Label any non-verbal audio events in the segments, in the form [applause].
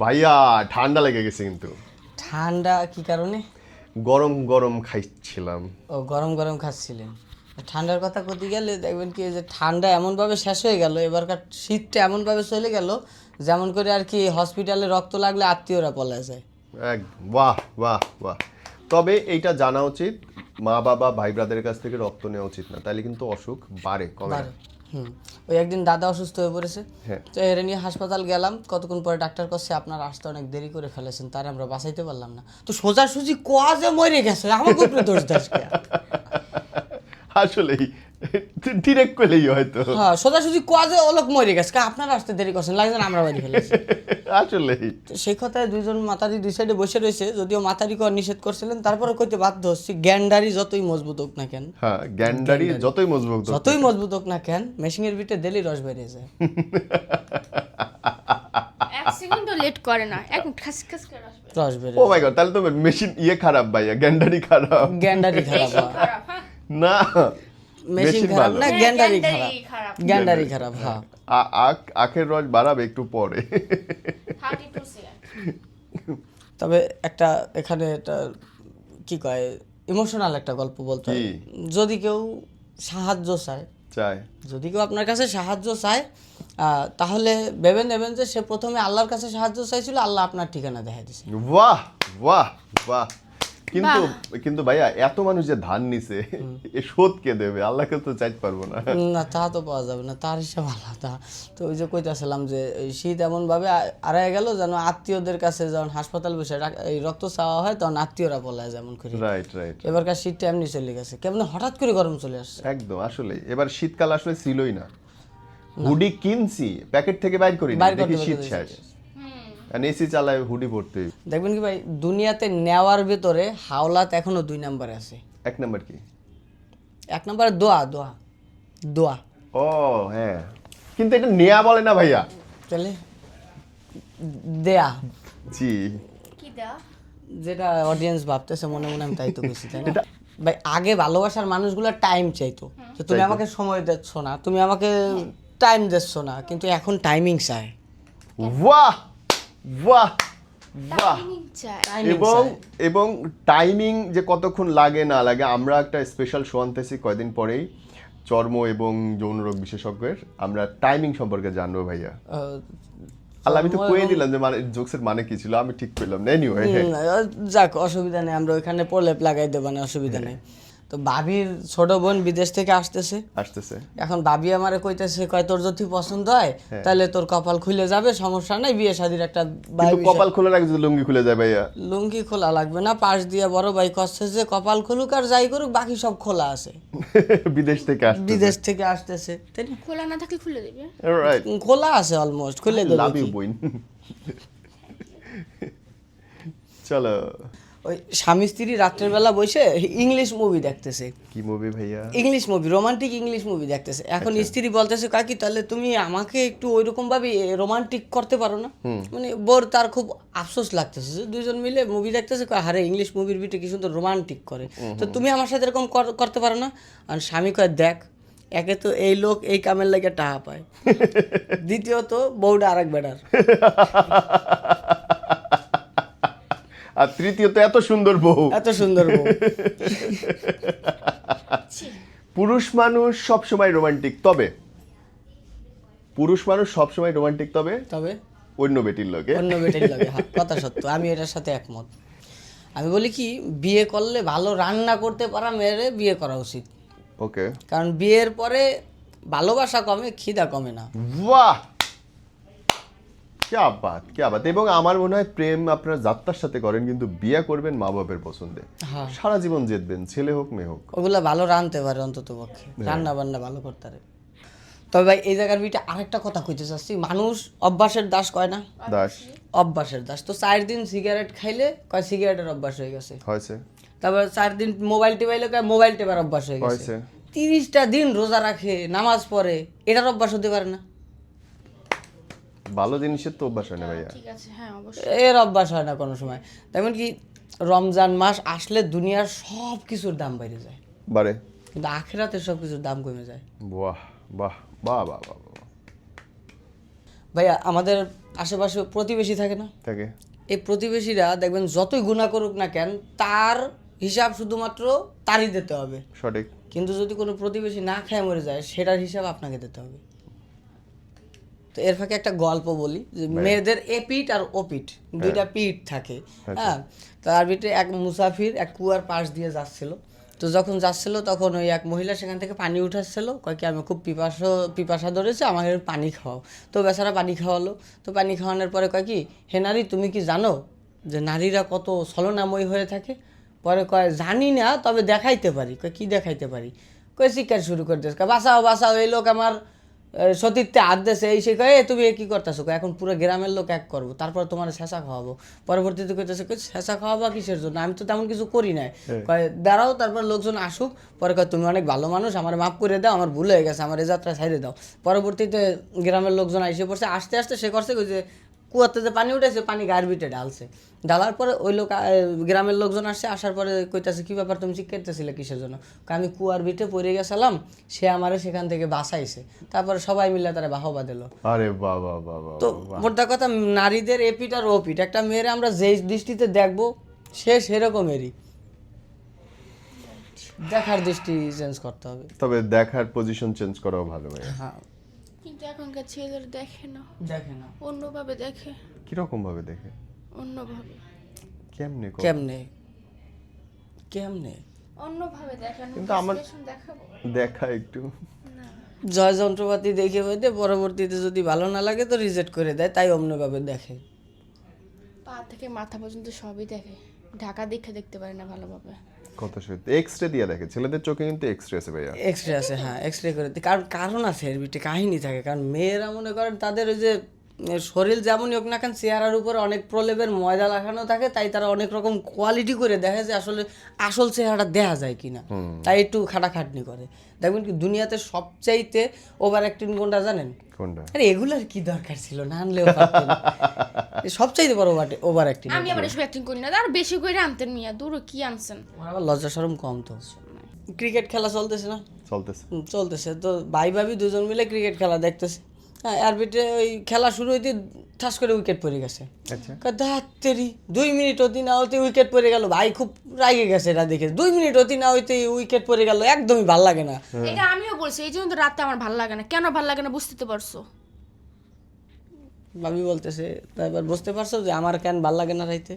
ভাইয়া ঠান্ডা লেগে গেছে কিন্তু। ঠান্ডা কি কারণে? গরম গরম খাইছিলাম। ও গরম গরম খাচ্ছিলেন। ঠান্ডার কথা করতে গেলে দেখবেন কি যে ঠান্ডা এমনভাবে শেষ হয়ে গেল এবারকার শীতটা এমনভাবে চলে গেল যেমন করে আর কি হসপিটালে রক্ত লাগলে আত্মীয়রা পলা যায়। এক বাহ বাহ বাহ। তবে এইটা জানা উচিত মা বাবা ভাই ব্রাদের কাছ থেকে রক্ত নেওয়া উচিত না তাহলে কিন্তু অসুখ বাড়ে কমে। হুম। ওই একদিন দাদা অসুস্থ হয়ে পড়েছে। হ্যাঁ। তো এর নিয়ে হাসপাতাল গেলাম। কতক্ষণ পরে ডাক্তার কাছে আপনার আসতে অনেক দেরি করে ফেলেছেন তার আমরা বাঁচাইতে পারলাম না। তো সোজাসুজি কোয়া যে মরে গেছে আমার উপরে দোষ দাস আসলেই [laughs] ডিরেক্ট করলেই হয়তো হ্যাঁ সোজাসুজি কোয়া যে ওলোক মরে গেছে কা আপনারা আসতে দেরি করছেন লাগছেন আমরা বাড়ি ফেলেছি। [laughs] আসলেই। তো সেই কথায় দুইজন মাতারি দুই সাইডে বসে রয়েছে যদিও মাতারি কর নিষেধ করছিলেন তারপরে কইতে বাধ্য হচ্ছি গ্যান্ডারি যতই মজবুত হোক না কেন। হ্যাঁ গ্যান্ডারি যতই মজবুত হোক। যতই মজবুত হোক না কেন মেশিনের ভিতরে দেলি রস বেরিয়ে যায়। এক সেকেন্ডও লেট করে না এক খাস খাস করে রস বেরিয়ে ও মাই গড তাহলে তো মেশিন ইয়ে খারাপ ভাইয়া গ্যান্ডারি খারাপ। গ্যান্ডারি খারাপ হয়। হ্যাঁ। না মেশিন খারাপ না হ্যাঁ, গ্যান্ডারি খারাপ। গ্যান্ডারি খারাপ হ্যাঁ। আ- আখ- আখের রস বাড়াবে একটু পরে। তবে একটা এখানে একটা কি কয় ইমোশনাল একটা গল্প বলতে যদি কেউ সাহায্য চায় চাই যদি কেউ আপনার কাছে সাহায্য চায় তাহলে ভেবে নেবেন যে সে প্রথমে আল্লাহর কাছে সাহায্য চাইছিল আল্লাহ আপনার ঠিকানা দেখা দিছে বাহ বাহ বাহ। কিন্তু কিন্তু ভাইয়া এত মানুষ যে ধান নিছে এ শোধ কে দেবে? আল্লাহকে তো চাইতে পারব না। না তা তো পাওয়া যাবে না তার হিসাব আলাদা। তো ওই যে কইতাছিলাম যে শীত এমনভাবে আ- আড়ায় গেল যেন আত্মীয়দের কাছে যখন হাসপাতাল বসে এই রক্ত চাওয়া হয় তখন আত্মীয়রা পলায় যেমন করে। রাইট রাইট এবারকার শীতটা এমনি চলে গেছে। কেমন হঠাৎ করে গরম চলে আসছে? একদম আসলে। এবার শীতকাল আসলে ছিলই না। হুডি কিনছি প্যাকেট থেকে বাইর করি দেখি শীত শেষ। আর এসি চালায় হুডি পড়তে দেখবেন কি ভাই দুনিয়াতে নেওয়ার ভেতরে হাওলাত এখনও দুই নম্বরে আছে। এক নাম্বার কি? এক নম্বরে দোয়া দোয়া দোয়া। ও হ্যাঁ। কিন্তু এটা নেয়া বলে না ভাইয়া। তাহলে দেয়া। জি। কি দেওয়া যেটা অডিয়েন্স ভাবতেছে মনে মনে আমি তাই তো বেশি তাই না? ভাই আগে ভালোবাসার মানুষগুলো টাইম চাইতো। যে তুমি আমাকে সময় দিচ্ছ না তুমি আমাকে টাইম দিচ্ছ না কিন্তু এখন টাইমিং চায়। বাহ! বাহ এবং এবং টাইমিং যে কতক্ষণ লাগে না লাগে আমরা একটা স্পেশাল শো আনতেছি কয়দিন পরেই চর্ম এবং যৌন রোগ বিশেষজ্ঞের। আমরা টাইমিং সম্পর্কে জানব ভাইয়া। আল্লাহ আমি তো কয়ে দিলাম যে মানে জোকসের মানে কি ছিল আমি ঠিক পেলাম না। এনিওয়ে যাক অসুবিধা নেই আমরা ওইখানে প্রলেপ লাগাই দেবো না অসুবিধা নেই। তো ভাবির ছোট বোন বিদেশ থেকে আসতেছে। আসতেছে। এখন ভাবি আমারে কইতেছে কয় তোর যদি পছন্দ হয় তাহলে তোর কপাল খুলে যাবে সমস্যা নাই বিয়ে শাদির একটা কপাল আগে যদি লুঙ্গি খুলে যায় ভাইয়া? লুঙ্গি খোলা লাগবে না পাশ দিয়ে বড় ভাই কচ্ছে যে কপাল খুলুক আর যাই করুক বাকি সব খোলা আছে। [laughs] বিদেশ থেকে আসতে বিদেশ থেকে আসতেছে। তাই না? খোলা না থাকলে খুলে দেবে। রাইট খোলা আছে অলমোস্ট খুলে দেবে লাভ ইউ বইন চলো। ওই স্বামী স্ত্রী রাত্রের বেলা বসে ইংলিশ মুভি দেখতেছে। কি মুভি ভাইয়া? English movie romantic English movie দেখতেছে। এখন আচ্ছা। স্ত্রী বলতেছে কাকি তাহলে তুমি আমাকে একটু ওইরকম ভাবে রোমান্টিক করতে পারো না? মানে বোর তার খুব আফসোস লাগতেছে যে দুজন মিলে মুভি দেখতেছে কয় হারে ইংলিশ মুভির ভিতরে কি সুন্দর রোমান্টিক করে। তো তুমি আমার সাথে এরকম কর- করতে পারো না? আর স্বামী কয় দেখ একে তো এই লোক এই কামের লাগে টাহা পায়। [laughs] দ্বিতীয়ত বউটা আরেক বেটার। [laughs] আর তৃতীয়ত এত সুন্দর বউ। এত সুন্দর বউ। [laughs] পুরুষ মানুষ সবসময় রোমান্টিক তবে? পুরুষ মানুষ সবসময় রোমান্টিক তবে? তবে? অন্য বেটির লোকে অন্য বেটির লাগে হ্যাঁ, কথা সত্য আমি এটার সাথে একমত। আমি বলি কি বিয়ে করলে ভালো রান্না করতে পারা মেয়েরে বিয়ে করা উচিত। ওকে কারণ বিয়ের পরে ভালোবাসা কমে খিদা কমে না। বাহ! ক্যা বাত ক্যা বাত? এবং আমার মনে হয় প্রেম আপনারা যাত্রার সাথে করেন কিন্তু বিয়ে করবেন মা পছন্দে। হ্যাঁ। সারা জীবন জিতবেন ছেলে হোক মেয়ে হোক। ওগুলা ভালো পারে অন্তত পক্ষে। রান্না বান্না ভালো করতে পারে। তবে ভাই এই জায়গার আরেকটা কথা কইতে চাচ্ছি। মানুষ অভ্যাসের দাস কয় না? দাস। অভ্যাসের দাস। তো চার দিন সিগারেট খাইলে কয় সিগারেটের অভ্যাস হয়ে গেছে? হয়েছে। তারপর চার দিন মোবাইল টিপাইলে কয় মোবাইল টেপার অভ্যাস হয়ে গেছে? তিরিশটা দিন রোজা রাখে নামাজ পড়ে এটার অভ্যাস হতে পারে না? ভালো জিনিসের তো অভ্যাস হয় না ভাইয়া। ঠিক আছে হ্যাঁ অবশ্যই। এর অভ্যাস হয় না কোনো সময়। তেমন কি রমজান মাস আসলে দুনিয়ার সব কিছুর দাম বেড়ে যায়। বারে কিন্তু আখেরাতে সব কিছুর দাম কমে যায়। বাহ বাহ বাহ বাহ বাহ বাহ। ভাইয়া আমাদের আশেপাশে প্রতিবেশী থাকে না? থাকে। এই প্রতিবেশীরা দেখবেন যতই গুণা করুক না কেন তার হিসাব শুধুমাত্র তারই দিতে হবে। সঠিক। কিন্তু যদি কোনো প্রতিবেশী না খেয়ে মরে যায় সেটার হিসাব আপনাকে দিতে হবে। তো এর ফাঁকে একটা গল্প বলি যে মেয়েদের এ পিঠ আর ও পিঠ দুইটা পিঠ থাকে হ্যাঁ? তার ভিতরে এক মুসাফির এক কুয়ার পাশ দিয়ে যাচ্ছিল। তো যখন যাচ্ছিল তখন ওই এক মহিলা সেখান থেকে পানি উঠাচ্ছিল কয় কি আমি খুব পিপাস পিপাসা ধরেছে আমাকে পানি খাওয়াও। তো বেচারা পানি খাওয়ালো। তো পানি খাওয়ানোর পরে কয় কি হে নারী তুমি কি জানো যে নারীরা কত ছলনাময়ী হয়ে থাকে? পরে কয় জানি না তবে দেখাইতে পারি। কয় কি দেখাইতে পারি? কয় শিকার শুরু করে দিয়েছে। কয় বাঁচাও বাঁচাও এই লোক আমার সতীর্থে হাত দেশে এই সে "এ, তুমি এ কী করতেছো? এখন পুরো গ্রামের লোক এক করব তারপর তোমার শেষা খাওয়াবো। পরবর্তীতে কইতেছে কই শেষা খাওয়াবা কিসের জন্য? আমি তো তেমন কিছু করি নাই। কয় দাঁড়াও তারপর লোকজন আসুক। পরে কয় তুমি অনেক ভালো মানুষ আমার মাফ করে দাও আমার ভুল হয়ে গেছে আমার এই যাত্রা ছাইড়ে দাও। পরবর্তীতে গ্রামের লোকজন এসে পড়ছে আস্তে আস্তে সে করছে যে কুয়াতে যে পানি উঠেছে পানি গায়ের বিটে ঢালছে। ঢালার পরে ওই লোক গ্রামের লোকজন আসছে আসার পরে কইতাছে কি ব্যাপার তুমি শিখাইতেছিলে কিসের জন্য? আমি কুয়ার বিটে পড়ে গেছিলাম সে আমারে সেখান থেকে বাঁচাইছে। তারপরে সবাই মিলে তারা বাহবা দিল। আরে বাবা বাবা তো মোটা কথা নারীদের এপিট আর ওপিট একটা মেয়েরে আমরা যেই দৃষ্টিতে দেখব সে সেরকমেরই। দেখার দৃষ্টি চেঞ্জ করতে হবে। তবে দেখার পজিশন চেঞ্জ করাও ভালো হ্যাঁ। কিন্তু এখনকার ছেলেরা দেখে না। দেখে না। অন্যভাবে দেখে। কীরকম ভাবে দেখে? অন্যভাবে। কেমনে? কেমনে? কেমনে? অন্যভাবে দেখে কিন্তু আমার- দেখাবো। দেখা একটু। জয় যন্ত্রপাতি দেখে হইতে পরবর্তীতে যদি ভালো না লাগে তো রিজেক্ট করে দেয় তাই অন্যভাবে দেখে। পা থেকে মাথা পর্যন্ত সবই দেখে। ঢাকা দেখে দেখতে পারে না ভালোভাবে। কত সত্যি এক্স রে দিয়ে দেখে। ছেলেদের চোখে কিন্তু এক্স রে আছে ভাইয়া। এক্স রে আছে হ্যাঁ এক্স রে করে কারণ কারণ আছে এর ভিতরে কাহিনী থাকে। কারণ মেয়েরা মনে করেন তাদের ওই যে শরীর যেমনই হোক না কেন চেহারার উপরে অনেক প্রলেপের ময়দা লাগানো থাকে তাই তারা অনেক রকম কোয়ালিটি করে দেখে যে আসলে আসল চেহারাটা দেখা যায় কিনা। তাই একটু খাটাখাটনি করে। দেখবেন কি দুনিয়াতে সবচাইতে ওভার অ্যাক্টিং কোনটা জানেন? কোনটা? আরে এগুলার কি দরকার ছিল? না আনলেও [laughs] সবচাইতে বড় ওভার অ্যাক্টিং আমি আবার এসব অ্যাক্টিং করি না। আর বেশি করে আনতেন মিয়া দূর কি আনছেন? আবার লজ্জা সরম কম তো। ক্রিকেট খেলা চলতেছে না? চলতেছে। চলতেছে। তো ভাই ভাবি দুজন মিলে ক্রিকেট খেলা দেখতেছে। হ্যাঁ ওই খেলা শুরু হইতে ঠাস করে উইকেট পড়ে গেছে। আচ্ছা। দাঁতেরি দুই মিনিট অতি না হইতে উইকেট পড়ে গেল। ভাই খুব রাগে গেছে এটা দেখে। দুই মিনিট অতি না হইতে উইকেট পড়ে গেল। একদমই ভালো লাগে না। এটা আমিও বলছি এই জন্য তো রাতে আমার ভালো লাগে না। কেন ভালো লাগে না বুঝতে তো পারছ? ভাবি বলতেছে তা এবার বুঝতে পারছ যে আমার কেন ভালো লাগে না রাইতে?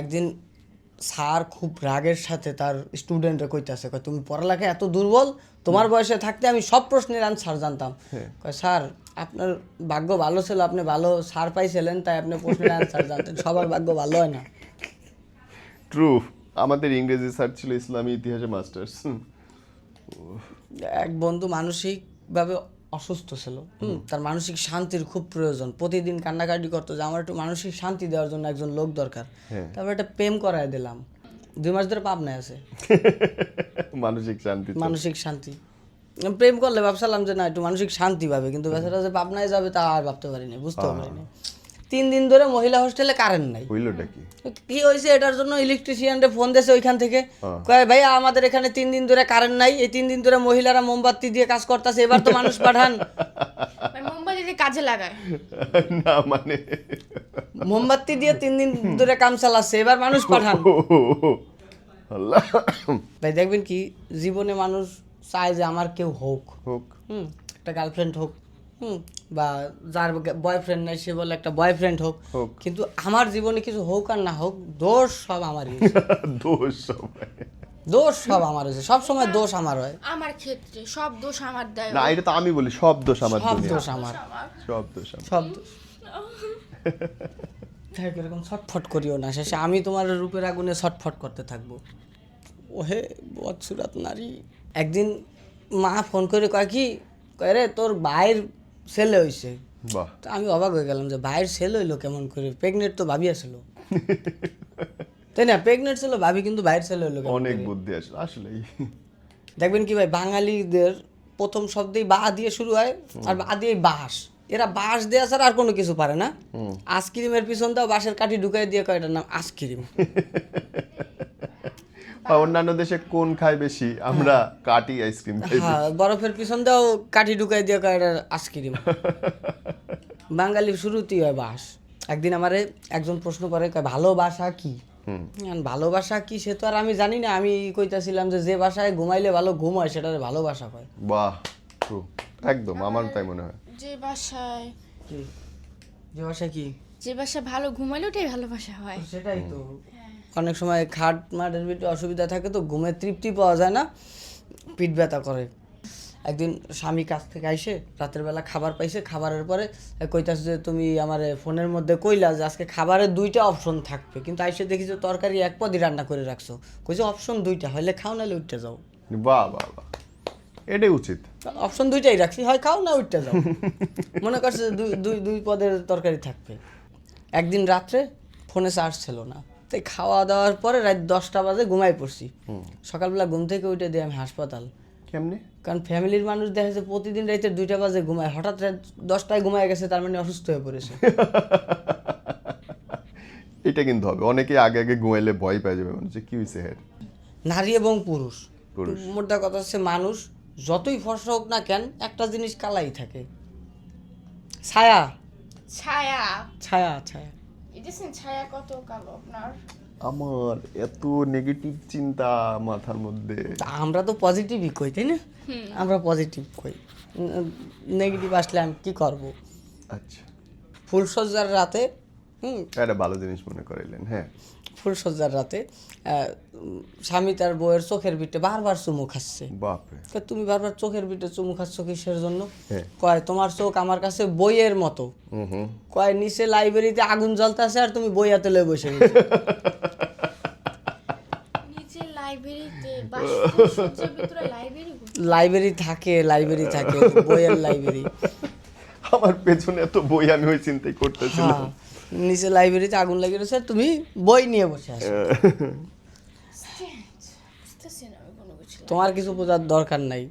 একদিন স্যার খুব রাগের সাথে তার স্টুডেন্টরা কইতাছে কয় তুমি পড়ালেখা এত দুর্বল তোমার বয়সে থাকতে আমি সব প্রশ্নের আনসার জানতাম। কয় স্যার আপনার ভাগ্য ভালো ছিল আপনি ভালো স্যার পাইছিলেন তাই আপনি প্রশ্নের আনসার জানতেন। সবার ভাগ্য ভালো হয় না। ট্রু আমাদের ইংরেজি স্যার ছিল ইসলামী ইতিহাসে মাস্টার্স এক বন্ধু মানসিকভাবে অসুস্থ ছিল। তার মানসিক শান্তির খুব প্রয়োজন। প্রতিদিন কান্নাকাটি করতো যে আমার একটু মানসিক শান্তি দেওয়ার জন্য একজন লোক দরকার। তারপর একটা প্রেম করায় দিলাম। দুই মাস ধরে পাবনায় আছে। [laughs] মানসিক শান্তি মানসিক শান্তি। প্রেম করলে ভাবছিলাম যে না একটু মানসিক শান্তি পাবে। কিন্তু বেচারা যে পাবনায় যাবে তা আর ভাবতে পারিনি বুঝতে পারিনি। তিন দিন ধরে মহিলা হোস্টেলে কারেন্ট নাই। হইলটা কি? কি হয়েছে এটার জন্য ইলেকট্রিশিয়ানরে ফোন দিয়েছে ওইখান থেকে। কয় ভাইয়া আমাদের এখানে তিন দিন ধরে কারেন্ট নাই। এই তিন দিন ধরে মহিলারা মোমবাতি দিয়ে কাজ করতেছে এবার তো মানুষ পাঠান। [laughs] মানে মুম্বাই দিদি কাজে লাগায়। [laughs] না মানে। মোমবাতি দিয়ে তিন দিন ধরে কাম চালাচ্ছে এবার মানুষ পাঠান। [laughs] ভাই দেখবেন কি জীবনে মানুষ চায় যে আমার কেউ হোক। হোক। হুম একটা গার্লফ্রেন্ড হোক। হুম বা যার বয়ফ্রেন্ড নাই সে বলে একটা বয়ফ্রেন্ড হোক। কিন্তু আমার জীবনে কিছু হোক আর না হোক দোষ সব আমারই [laughs] দোষ সবাই দোষ সব আমার হয়েছে। সব সময় দোষ আমার হয়। আমার ক্ষেত্রে সব দোষ আমার দেয়। না এটা তো আমি বলি সব দোষ আমার সব দোষ আমার। সব দোষ আমার। সব দোষ। দেখ এরকম ছটফট করিও না। শেষে আমি তোমার রূপের আগুনে ছটফট করতে থাকব। ওহে বৎসুরাত নারী। একদিন মা ফোন করে কয় কি কয় রে তোর ভাইয়ের ছেলে বাহ। তো আমি অবাক হয়ে গেলাম যে ভাইয়ের ছেলে হইল কেমন করে? প্রেগনেন্ট তো ভাবি আসলো। [laughs] তাই না? প্রেগনেন্ট ছিল ভাবি কিন্তু ভাইয়ের ছেলে হইল অনেক? বুদ্ধি আসলে আসলেই। দেখবেন কি ভাই বাঙালিদের প্রথম শব্দেই বা দিয়ে শুরু হয় আর বা দিয়ে বাঁশ। এরা বাঁশ দেওয়া ছাড়া আর কোনো কিছু পারে না। আইসক্রিমের পিছন দাও বাঁশের কাঠি ঢুকাই দিয়ে কয় এটার নাম আইসক্রিম [laughs] বা অন্যান্য দেশে কোন খায় বেশি আমরা কাটি আইসক্রিম খাই হ্যাঁ বরফের পিছন দাও কাঠি ঢুকাই দিয়ে কয় আইসক্রিম [laughs] বাঙালির শুরুতেই হয় বাস। একদিন আমারে একজন প্রশ্ন করে কয়, ভালোবাসা কি? ভালোবাসা কি সে তো আর আমি জানি না আমি কইতাছিলাম যে যে বাসায় ঘুমাইলে ভালো ঘুম হয় সেটারে ভালোবাসা হয় বাহ একদম আমার তাই মনে হয়। যে বাসায় কি? যে বাসা কি? যে বাসায় ভালো ঘুমালে ওটাই ভালোবাসা হয়। সেটাই তো। অনেক সময় খাট মাটের ভিতরে অসুবিধা থাকে তো ঘুমের তৃপ্তি পাওয়া যায় না পিঠ ব্যথা করে। একদিন স্বামী কাছ থেকে আইসে রাতের বেলা খাবার পাইছে খাবারের পরে কইতাছে যে তুমি আমার ফোনের মধ্যে কইলা যে আজকে খাবারের দুইটা অপশন থাকবে। কিন্তু আইসে দেখি যে তরকারি এক পদই রান্না করে রাখছো। কইছে অপশন দুইটা হইলে খাও নাহলে উঠতে যাও। বাহ বাহ বাহ। এটাই উচিত। অপশন দুইটাই রাখছি হয় খাও না উঠতে যাও। মনে করছে দুই দুই দুই পদের তরকারি থাকবে। একদিন রাত্রে ফোনে চার্জ ছিল না। তাই খাওয়া দাওয়ার পরে রাত দশটা বাজে ঘুমাই পড়ছি। সকালবেলা ঘুম থেকে উঠে দিই আমি হাসপাতাল। কেমনে? কারণ ফ্যামিলির মানুষ দেখা যাচ্ছে প্রতিদিন রাতে দুইটা বাজে ঘুমায়। হঠাৎ রাত দশটায় ঘুমায় গেছে তার মানে অসুস্থ হয়ে পড়েছে। [laughs] এটা কিন্তু হবে। অনেকে আগে আগে ঘুমাইলে ভয় পেয়ে যাবে মানে যে কি হয়েছে হেড নারী এবং পুরুষ। পুরুষ। মোদ্দা কথা হচ্ছে মানুষ যতই ফর্সা হোক না কেন একটা জিনিস কালাই থাকে। ছায়া। ছায়া। ছায়া ছায়া। এটাছেন ছায়া কত কালো আপনার? আমার এত নেগেটিভ চিন্তা মাথার মধ্যে। আমরা তো পজিটিভই কই তাই না? আমরা পজিটিভ কই। নেগেটিভ আসলে আমি কি করব? আচ্ছা। ফুলসজ্জার রাতে হুম? একটা ভালো জিনিস মনে করাইলেন হ্যাঁ। ফুলসজ্জার রাতে স্বামী তার বউয়ের চোখের বিটে বারবার চুমু খাচ্ছে। তুমি বারবার চোখের বিটে চুমু খাচ্ছ কিসের জন্য। কয় তোমার চোখ আমার কাছে বইয়ের মতো। কয় নিচে লাইব্রেরিতে আগুন জ্বলতেছে আর তুমি বই হাতে লয়ে বসে গেছো। নিচে লাইব্রেরিতে বাসের ভিতরে লাইব্রেরি লাইব্রেরি থাকে লাইব্রেরি থাকে বইয়ের লাইব্রেরি। আমার পেছনে এত বই আমি ওই চিন্তাই করতেছিলাম। হ্যাঁ। নিচে লাইব্রেরিতে আগুন লাগিয়ে রয়েছে তুমি বই নিয়ে বসে আছো। কিছু তোমার কিছু বোঝার দরকার নাই।